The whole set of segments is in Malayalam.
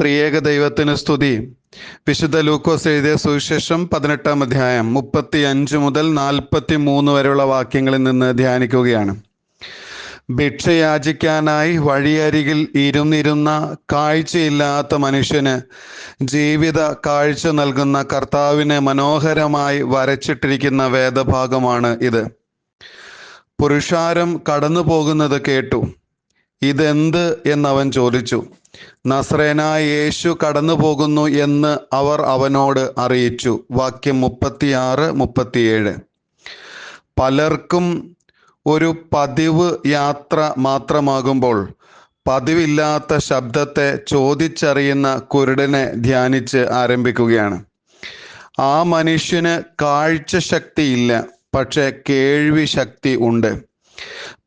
ത്രിയേക ദൈവത്തിന് സ്തുതി. വിശുദ്ധ ലൂക്കോസ് എഴുതിയ സുവിശേഷം പതിനെട്ടാം അധ്യായം മുപ്പത്തി അഞ്ച് മുതൽ നാൽപ്പത്തി മൂന്ന് വരെയുള്ള വാക്യങ്ങളിൽ നിന്ന് ധ്യാനിക്കുകയാണ്. ഭിക്ഷയാചിക്കാനായി വഴിയരികിൽ ഇരുന്നിരുന്ന കാഴ്ചയില്ലാത്ത മനുഷ്യന് ജീവിത കാഴ്ച നൽകുന്ന കർത്താവിനെ മനോഹരമായി വരച്ചിട്ടിരിക്കുന്ന വേദഭാഗമാണ് ഇത്. പുരുഷാരം കടന്നു പോകുന്നത് കേട്ടു. ഇതെന്ത് എന്നവൻ ചോദിച്ചു. നസ്രേനായ യേശു കടന്നു പോകുന്നു എന്ന് അവർ അവനോട് അറിയിച്ചു. വാക്യം മുപ്പത്തിയാറ് മുപ്പത്തിയേഴ്. പലർക്കും ഒരു പതിവ് യാത്ര മാത്രമാകുമ്പോൾ പതിവില്ലാത്ത ശബ്ദത്തെ ചോദിച്ചറിയുന്ന കുരുടനെ ധ്യാനിച്ച് ആരംഭിക്കുകയാണ്. ആ മനുഷ്യന് കാഴ്ച ശക്തിയില്ല പക്ഷെ കേൾവി ശക്തി ഉണ്ട്.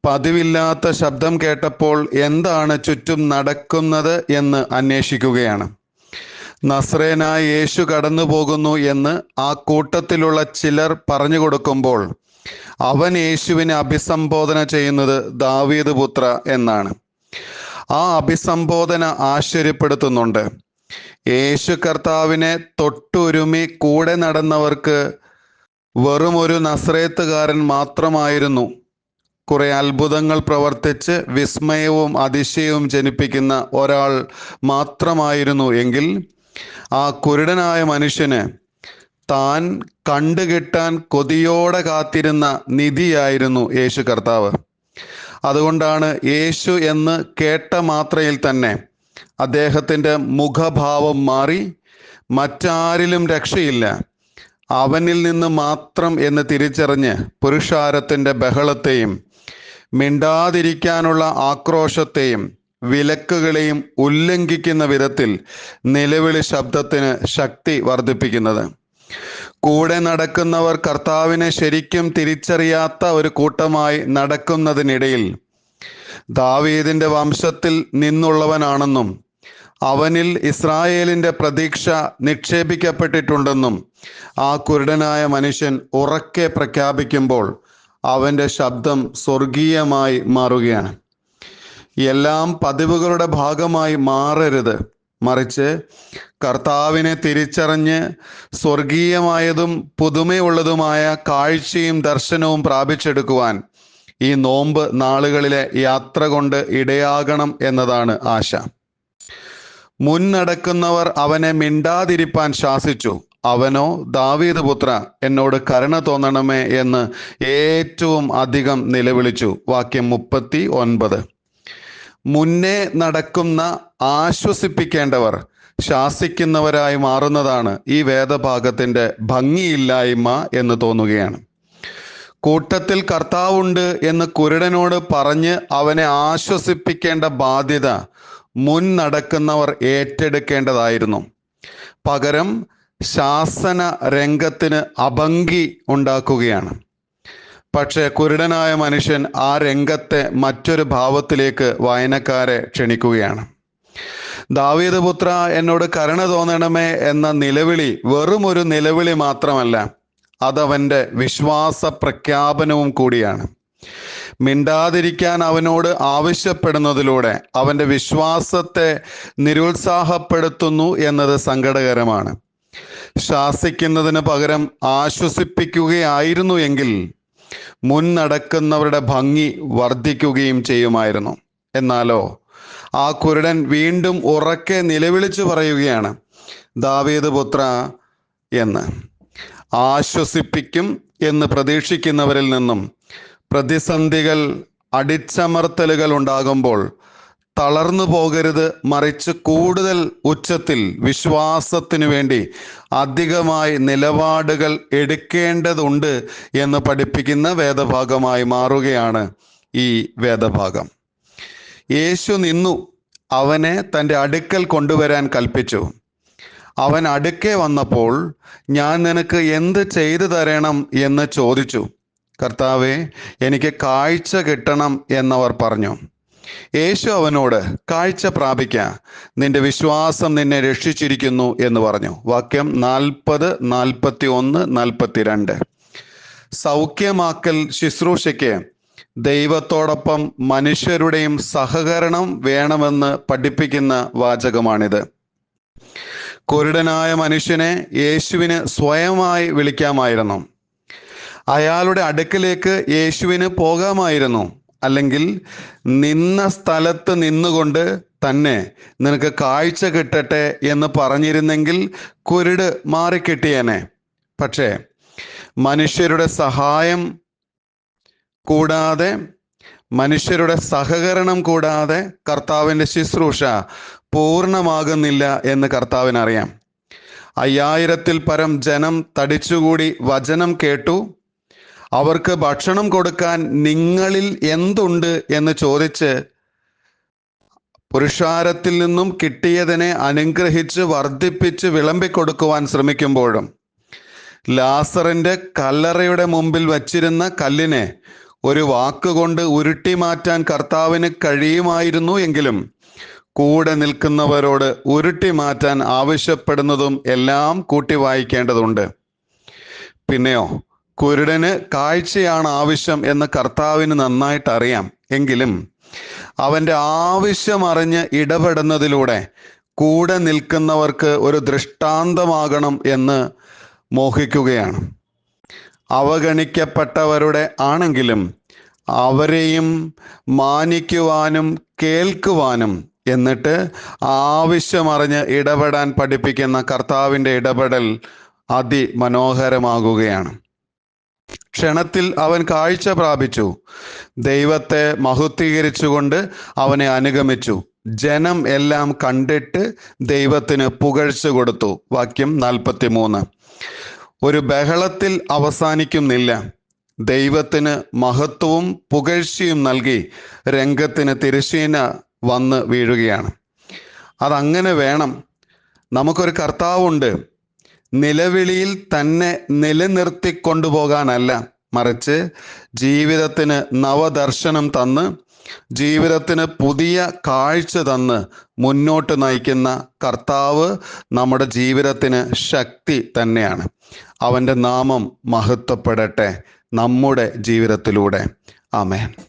പതിവില്ലാത്ത ശബ്ദം കേട്ടപ്പോൾ എന്താണ് ചുറ്റും നടക്കുന്നത് എന്ന് അന്വേഷിക്കുകയാണ്. നസ്രേനായ യേശു കടന്നു പോകുന്നു എന്ന് ആ കൂട്ടത്തിലുള്ള ചിലർ പറഞ്ഞു കൊടുക്കുമ്പോൾ അവൻ യേശുവിനെ അഭിസംബോധന ചെയ്യുന്നത് ദാവീദ് പുത്ര എന്നാണ്. ആ അഭിസംബോധന ആശ്ചര്യപ്പെടുത്തുന്നുണ്ട്. യേശു കർത്താവിനെ തൊട്ടുരുമി കൂടെ നടന്നവർക്ക് വെറും ഒരു നസ്രേത്തുകാരൻ മാത്രമായിരുന്നു. കുറെ അത്ഭുതങ്ങൾ പ്രവർത്തിച്ച് വിസ്മയവും അതിശയവും ജനിപ്പിക്കുന്ന ഒരാൾ മാത്രമായിരുന്നു എങ്കിൽ ആ കുരുടനായ മനുഷ്യന് താൻ കണ്ടുകിട്ടാൻ കൊതിയോടെ കാത്തിരുന്ന നിധിയായിരുന്നു യേശു കർത്താവ്. അതുകൊണ്ടാണ് യേശു എന്ന് കേട്ട മാത്രയിൽ തന്നെ അദ്ദേഹത്തിന്റെ മുഖഭാവം മാറി മറ്റാരിലും രക്ഷയില്ല. അവനിൽ നിന്ന് മാത്രം എന്ന് തിരിച്ചറിഞ്ഞ് പുരുഷാരത്തിന്റെ ബഹളത്തെയും മിണ്ടാതിരിക്കാനുള്ള ആക്രോശത്തെയും വിലക്കുകളെയും ഉല്ലംഘിക്കുന്ന വിധത്തിൽ നിലവിളി ശബ്ദത്തിന് ശക്തി വർദ്ധിപ്പിക്കുന്നത്. കൂടെ നടക്കുന്നവർ കർത്താവിനെ ശരിക്കും തിരിച്ചറിയാത്ത ഒരു കൂട്ടമായി നടക്കുന്നതിനിടയിൽ ദാവീദിന്റെ വംശത്തിൽ നിന്നുള്ളവനാണെന്നും അവനിൽ ഇസ്രായേലിന്റെ പ്രതീക്ഷ നിക്ഷേപിക്കപ്പെട്ടിട്ടുണ്ടെന്നും ആ കുരുടനായ മനുഷ്യൻ ഉറക്കെ പ്രഖ്യാപിക്കുമ്പോൾ അവന്റെ ശബ്ദം സ്വർഗീയമായി മാറുകയാണ്. എല്ലാം പതിവുകളുടെ ഭാഗമായി മാറരുത്. മറിച്ച് കർത്താവിനെ തിരിച്ചറിഞ്ഞ് സ്വർഗീയമായതും പുതുമയുള്ളതുമായ കാഴ്ചയും ദർശനവും പ്രാപിച്ചെടുക്കുവാൻ ഈ നോമ്പ് നാളുകളിലെ യാത്ര കൊണ്ട് ഇടയാകണം എന്നതാണ് ആശ. മുൻ നടക്കുന്നവർ അവനെ മിണ്ടാതിരിപ്പാൻ ശാസിച്ചു. അവനോ ദാവീദ് പുത്ര എന്നോട് കരുണ തോന്നണമേ എന്ന് ഏറ്റവും അധികം നിലവിളിച്ചു. വാക്യം മുപ്പത്തി ഒൻപത് മുന്നേ നടക്കുന്ന ആശ്വസിപ്പിക്കേണ്ടവർ ശാസിക്കുന്നവരായി മാറുന്നതാണ് ഈ വേദഭാഗത്തിന്റെ ഭംഗിയില്ലായ്മ എന്ന് തോന്നുകയാണ്. കൂട്ടത്തിൽ കർത്താവുണ്ട് എന്ന് കുരുടനോട് പറഞ്ഞ് അവനെ ആശ്വസിപ്പിക്കേണ്ട ബാധ്യത മുൻ നടക്കുന്നവർ ഏറ്റെടുക്കേണ്ടതായിരുന്നു. പകരം ശാസന രംഗത്തിന് അഭംഗി ഉണ്ടാക്കുകയാണ്. പക്ഷേ കുരുടനായ മനുഷ്യൻ ആ രംഗത്തെ മറ്റൊരു ഭാവത്തിലേക്ക് വായനക്കാരെ ക്ഷണിക്കുകയാണ്. ദാവീദ് പുത്ര എന്നോട് കരുണ തോന്നണമേ എന്ന നിലവിളി വെറും ഒരു നിലവിളി മാത്രമല്ല അതവന്റെ വിശ്വാസ പ്രഖ്യാപനവും കൂടിയാണ്. മിണ്ടാതിരിക്കാൻ അവനോട് ആവശ്യപ്പെടുന്നതിലൂടെ അവന്റെ വിശ്വാസത്തെ നിരുത്സാഹപ്പെടുത്തുന്നു എന്നത് സങ്കടകരമാണ്. ശാസിക്കുന്നതിന് പകരം ആശ്വസിപ്പിക്കുകയായിരുന്നു എങ്കിൽ മുൻ നടക്കുന്നവരുടെ ഭംഗി വർദ്ധിക്കുകയും ചെയ്യുമായിരുന്നു. എന്നാലോ ആ കുരുടൻ വീണ്ടും ഉറക്കെ നിലവിളിച്ചു പറയുകയാണ് ദാവീദ് പുത്ര എന്ന്. ആശ്വസിപ്പിക്കും എന്ന് പ്രതീക്ഷിക്കുന്നവരിൽ നിന്നും പ്രതിസന്ധികൾ അടിച്ചമർത്തലുകൾ ഉണ്ടാകുമ്പോൾ തളർന്നു പോകരുത് മറിച്ച് കൂടുതൽ ഉച്ചത്തിൽ വിശ്വാസത്തിനു വേണ്ടി അധികമായി നിലപാടുകൾ എടുക്കേണ്ടതുണ്ട് എന്ന് പഠിപ്പിക്കുന്ന വേദഭാഗമായി മാറുകയാണ് ഈ വേദഭാഗം. യേശു നിന്നു അവനെ തന്റെ അടുക്കൽ കൊണ്ടുവരാൻ കൽപ്പിച്ചു. അവൻ അടുക്കെ വന്നപ്പോൾ ഞാൻ നിനക്ക് എന്ത് ചെയ്തു തരണം? എന്ന് ചോദിച്ചു. കർത്താവെ എനിക്ക് കാഴ്ച കിട്ടണം എന്നവർ പറഞ്ഞു. യേശു അവനോട് കാഴ്ച പ്രാപിക്ക. നിന്റെ വിശ്വാസം നിന്നെ രക്ഷിച്ചിരിക്കുന്നു എന്ന് പറഞ്ഞു. വാക്യം നാൽപ്പത് നാൽപ്പത്തി ഒന്ന് നാൽപ്പത്തിരണ്ട്. സൗഖ്യമാക്കൽ ശുശ്രൂഷയ്ക്ക് ദൈവത്തോടൊപ്പം മനുഷ്യരുടെയും സഹകരണം വേണമെന്ന് പഠിപ്പിക്കുന്ന വാചകമാണിത്. കുരുടനായ മനുഷ്യനെ യേശുവിന് സ്വയമായി വിളിക്കാമായിരുന്നു. അയാളുടെ അടുക്കലേക്ക് യേശുവിന് പോകാമായിരുന്നു. അല്ലെങ്കിൽ നിന്ന സ്ഥലത്ത് നിന്നുകൊണ്ട് തന്നെ നിനക്ക് കാഴ്ച കിട്ടട്ടെ എന്ന് പറഞ്ഞിരുന്നെങ്കിൽ കുരുട് മാറിക്കിട്ടിയേനെ. പക്ഷേ മനുഷ്യരുടെ സഹായം കൂടാതെ മനുഷ്യരുടെ സഹകരണം കൂടാതെ കർത്താവിന്റെ ശുശ്രൂഷ പൂർണമാകുന്നില്ല എന്ന് കർത്താവിനറിയാം. അയ്യായിരത്തിൽ പരം ജനം തടിച്ചുകൂടി വചനം കേട്ടു. അവർക്ക് ഭക്ഷണം കൊടുക്കാൻ നിങ്ങളിൽ എന്തുണ്ട് എന്ന് ചോദിച്ച് പുരുഷാരത്തിൽ നിന്നും കിട്ടിയതിനെ അനുഗ്രഹിച്ച് വർദ്ധിപ്പിച്ച് വിളമ്പിക്കൊടുക്കുവാൻ ശ്രമിക്കുമ്പോഴും ലാസറിന്റെ കല്ലറയുടെ മുമ്പിൽ വച്ചിരുന്ന കല്ലിനെ ഒരു വാക്കുകൊണ്ട് ഉരുട്ടി മാറ്റാൻ കർത്താവിന് കഴിയുമായിരുന്നു എങ്കിലും കൂടെ നിൽക്കുന്നവരോട് ഉരുട്ടി മാറ്റാൻ ആവശ്യപ്പെടുന്നതും എല്ലാം കൂട്ടി വായിക്കേണ്ടതുണ്ട്. പിന്നെയോ കുരുടന് കാഴ്ചയാണ് ആവശ്യം എന്ന് കർത്താവിന് നന്നായിട്ട് അറിയാം. എങ്കിലും അവന്റെ ആവശ്യം അറിഞ്ഞ് ഇടപെടുന്നതിലൂടെ കൂടെ നിൽക്കുന്നവർക്ക് ഒരു ദൃഷ്ടാന്തമാകണം എന്ന് മോഹിക്കുകയാണ്. അവഗണിക്കപ്പെട്ടവരുടെ ആണെങ്കിലും അവരെയും മാനിക്കുവാനും കേൾക്കുവാനും എന്നിട്ട് ആവശ്യമറിഞ്ഞ് ഇടപെടാൻ പഠിപ്പിക്കുന്ന കർത്താവിന്റെ ഇടപെടൽ അതിമനോഹരമാകുകയാണ്. ക്ഷണത്തിൽ അവൻ കാഴ്ച പ്രാപിച്ചു. ദൈവത്തെ മഹത്വീകരിച്ചുകൊണ്ട് അവനെ അനുഗമിച്ചു. ജനം എല്ലാം കണ്ടിട്ട് ദൈവത്തിന് പുകഴ്ച കൊടുത്തു. വാക്യം നാൽപ്പത്തി മൂന്ന് ഒരു ബഹളത്തിൽ അവസാനിക്കുന്നില്ല. ദൈവത്തിന് മഹത്വവും പുകഴ്ചയും നൽകി രംഗത്തിന് തിരശീന വന്ന് വീഴുകയാണ്. അതങ്ങനെ വേണം. നമുക്കൊരു കർത്താവുണ്ട്. നിലവിളിയിൽ തന്നെ നിലനിർത്തി കൊണ്ടുപോകാനല്ല മറിച്ച് ജീവിതത്തിന് നവദർശനം തന്ന് ജീവിതത്തിന് പുതിയ കാഴ്ച തന്ന് മുന്നോട്ട് നയിക്കുന്ന കർത്താവ് നമ്മുടെ ജീവിതത്തിന് ശക്തി തന്നെയാണ്. അവന്റെ നാമം മഹത്വപ്പെടട്ടെ നമ്മുടെ ജീവിതത്തിലൂടെ. ആമേൻ.